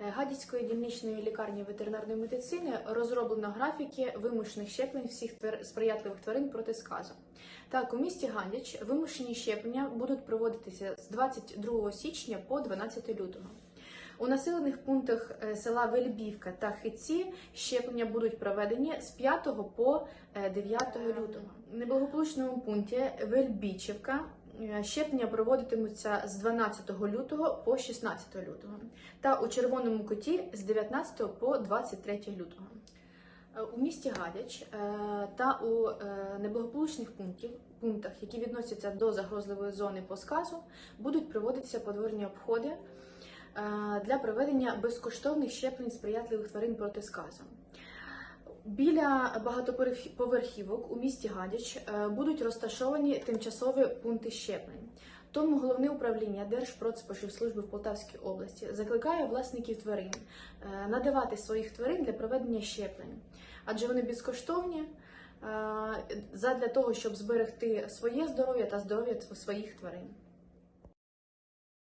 Е, Гадяцької дільничної лікарні ветеринарної медицини розроблено графіки вимушених щеплень всіх сприятливих тварин проти сказу. Так, у місті Гадяч вимушені щеплення будуть проводитися з 22 січня по 12 лютого. У населених пунктах е, села Вельбівка та Хиці щеплення будуть проведені з 5 по е, 9 лютого. В неблагополучному пункті Вельбічівка е, щеплення проводитимуться з 12 лютого по 16 лютого та у червоному куті з 19 по 23 лютого. Е, У місті Гадяч е, та у е, неблагополучних пунктів, пунктах, які відносяться до загрозливої зони по сказу, будуть проводитися подворні обходи е, для проведення безкоштовних щеплень сприятливих тварин проти сказу. Біля багатоповерхівок у місті Гадяч е, будуть розташовані тимчасові пункти щеплень. Тому головне управління Держпродспоживслужби в Полтавській області закликає власників тварин е, надавати своїх тварин для проведення щеплень, адже вони безкоштовні е, задля того, щоб зберегти своє здоров'я та здоров'я своїх тварин.